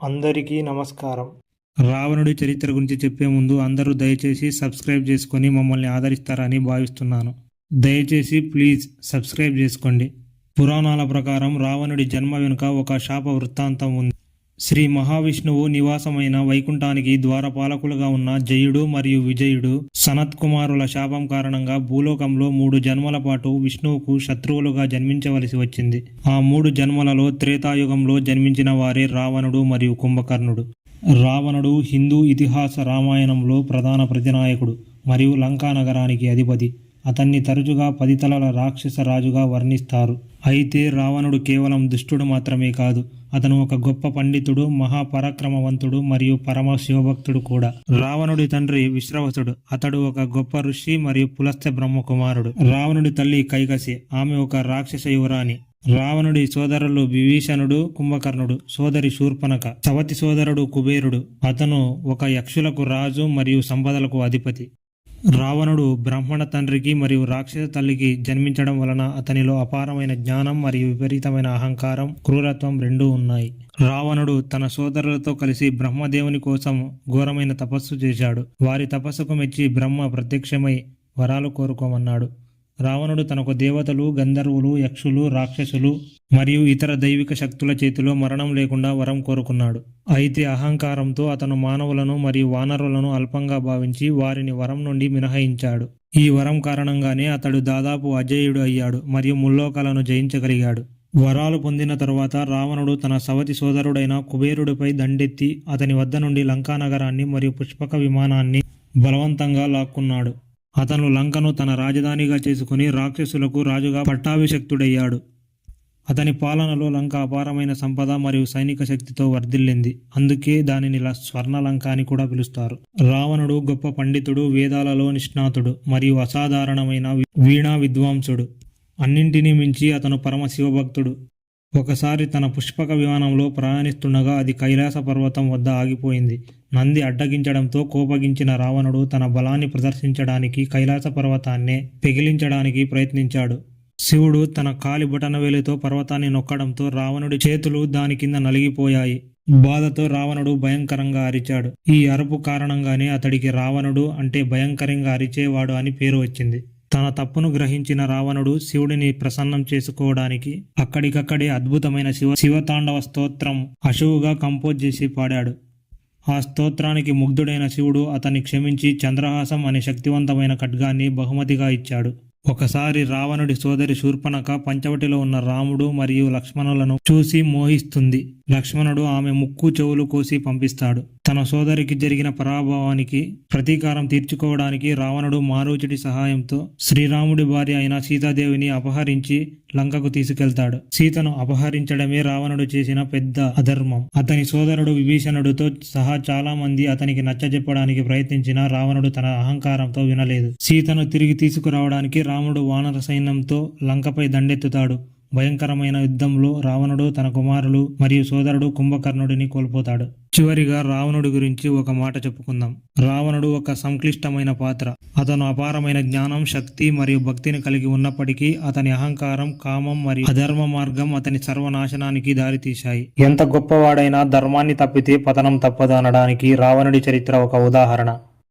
అందరికీ నమస్కారం. రావణుడి చరిత్ర గురించి చెప్పే ముందు అందరూ దయచేసి సబ్స్క్రైబ్ చేసుకొని మమ్మల్ని ఆదరిస్తారని భావిస్తున్నాను. దయచేసి ప్లీజ్ సబ్స్క్రైబ్ చేసుకోండి. పురాణాల ప్రకారం రావణుడి జన్మ వెనుక ఒక శాప వృత్తాంతం ఉంది. శ్రీ మహావిష్ణువు నివాసమైన వైకుంఠానికి ద్వారపాలకులుగా ఉన్న జయుడు మరియు విజయుడు సనత్ కుమారుల శాపం కారణంగా భూలోకంలో మూడు జన్మల పాటు విష్ణువుకు శత్రువులుగా జన్మించవలసి వచ్చింది. ఆ మూడు జన్మలలో త్రేతాయుగంలో జన్మించిన వారే రావణుడు మరియు కుంభకర్ణుడు. రావణుడు హిందూ ఇతిహాస రామాయణంలో ప్రధాన ప్రతినాయకుడు మరియు లంకా నగరానికి అధిపతి. అతన్ని తరచుగా పదితలల రాక్షస రాజుగా వర్ణిస్తారు. అయితే రావణుడు కేవలం దుష్టుడు మాత్రమే కాదు అతను ఒక గొప్ప పండితుడు మహాపరాక్రమవంతుడు మరియు పరమ శివభక్తుడు కూడా. రావణుడి తండ్రి విశ్రవసుడు అతడు ఒక గొప్ప ఋషి మరియు పులస్త్య బ్రహ్మ కుమారుడు రావణుడి తల్లి కైకసి ఆమె ఒక రాక్షస యువరాణి. రావణుడి సోదరులు విభీషణుడు కుంభకర్ణుడు సోదరి శూర్పణక సవతి సోదరుడు కుబేరుడు. అతను ఒక యక్షులకు రాజు మరియు సంపదలకు అధిపతి. రావణుడు బ్రాహ్మణ తండ్రికి మరియు రాక్షస తల్లికి జన్మించడం వలన అతనిలో అపారమైన జ్ఞానం మరియు విపరీతమైన అహంకారం క్రూరత్వం రెండూ ఉన్నాయి. రావణుడు తన సోదరులతో కలిసి బ్రహ్మదేవుని కోసం ఘోరమైన తపస్సు చేశాడు. వారి తపస్సుకు మెచ్చి బ్రహ్మ ప్రత్యక్షమై వరాలు కోరుకోమన్నాడు. రావణుడు తనకు దేవతలు గంధర్వులు యక్షులు రాక్షసులు మరియు ఇతర దైవిక శక్తుల చేతిలో మరణం లేకుండా వరం కోరుకున్నాడు. అయితే అహంకారంతో అతను మానవులను మరియు వానరులను అల్పంగా భావించి వారిని వరం నుండి మినహాయించాడు. ఈ వరం కారణంగానే అతడు దాదాపు అజేయుడు అయ్యాడు మరియు ముల్లోకాలను జయించగలిగాడు. వరాలు పొందిన తరువాత రావణుడు తన సవతి సోదరుడైన కుబేరుడిపై దండెత్తి అతని వద్ద నుండి లంకా నగరాన్ని మరియు పుష్పక విమానాన్ని బలవంతంగా లాక్కున్నాడు. అతను లంకను తన రాజధానిగా చేసుకుని రాక్షసులకు రాజుగా పట్టాభిషక్తుడయ్యాడు. అతని పాలనలో లంక అపారమైన సంపద మరియు సైనిక శక్తితో వర్ధిల్లింది. అందుకే దానిని స్వర్ణ స్వర్ణలంక అని కూడా పిలుస్తారు. రావణుడు గొప్ప పండితుడు వేదాలలో నిష్ణాతుడు మరియు అసాధారణమైన వీణా విద్వాంసుడు. అన్నింటినీ మించి అతను పరమ శివభక్తుడు. ఒకసారి తన పుష్పక విమానంలో ప్రయాణిస్తుండగా అది కైలాస పర్వతం వద్ద ఆగిపోయింది. నంది అడ్డగించడంతో కోపగించిన రావణుడు తన బలాన్ని ప్రదర్శించడానికి కైలాస పర్వతాన్నే పెగిలించడానికి ప్రయత్నించాడు. శివుడు తన కాలి బటనవేలితో పర్వతాన్ని నొక్కడంతో రావణుడి చేతులు దాని కింద నలిగిపోయాయి. బాధతో రావణుడు భయంకరంగా అరిచాడు. ఈ అరుపు కారణంగానే అతడికి రావణుడు అంటే భయంకరంగా అరిచేవాడు అని పేరు వచ్చింది. తన తప్పును గ్రహించిన రావణుడు శివుడిని ప్రసన్నం చేసుకోవడానికి అక్కడికక్కడే అద్భుతమైన శివ శివతాండవ స్తోత్రం అశువుగా కంపోజ్ చేసి పాడాడు. ఆ స్తోత్రానికి ముగ్ధుడైన శివుడు అతన్ని క్షమించి చంద్రహాసం అనే శక్తివంతమైన ఖడ్గాన్ని బహుమతిగా ఇచ్చాడు. ఒకసారి రావణుడి సోదరి శూర్పణక పంచవటిలో ఉన్న రాముడు మరియు లక్ష్మణులను చూసి మోహిస్తుంది. లక్ష్మణుడు ఆమె ముక్కు చెవులు కోసి పంపిస్తాడు. తన సోదరికి జరిగిన పరాభవానికి ప్రతీకారం తీర్చుకోవడానికి రావణుడు మారోచుడి సహాయంతో శ్రీరాముడి భార్య అయిన సీతాదేవిని అపహరించి లంకకు తీసుకెళ్తాడు. సీతను అపహరించడమే రావణుడు చేసిన పెద్ద అధర్మం. అతని సోదరుడు విభీషణుడితో సహా చాలా మంది అతనికి నచ్చజెప్పడానికి ప్రయత్నించినా రావణుడు తన అహంకారంతో వినలేదు. సీతను తిరిగి తీసుకురావడానికి రాముడు వానర సైన్యంతో లంకపై దండెత్తుతాడు. భయంకరమైన యుద్ధంలో రావణుడు తన కుమారులు మరియు సోదరుడు కుంభకర్ణుడిని కోల్పోతాడు. చివరిగా రావణుడి గురించి ఒక మాట చెప్పుకుందాం. రావణుడు ఒక సంక్లిష్టమైన పాత్ర. అతను అపారమైన జ్ఞానం శక్తి మరియు భక్తిని కలిగి ఉన్నప్పటికీ అతని అహంకారం కామం మరియు అధర్మ మార్గం అతని సర్వనాశనానికి దారితీశాయి. ఎంత గొప్పవాడైనా ధర్మాన్ని తప్పితే పతనం తప్పదు అనడానికి రావణుడి చరిత్ర ఒక ఉదాహరణ.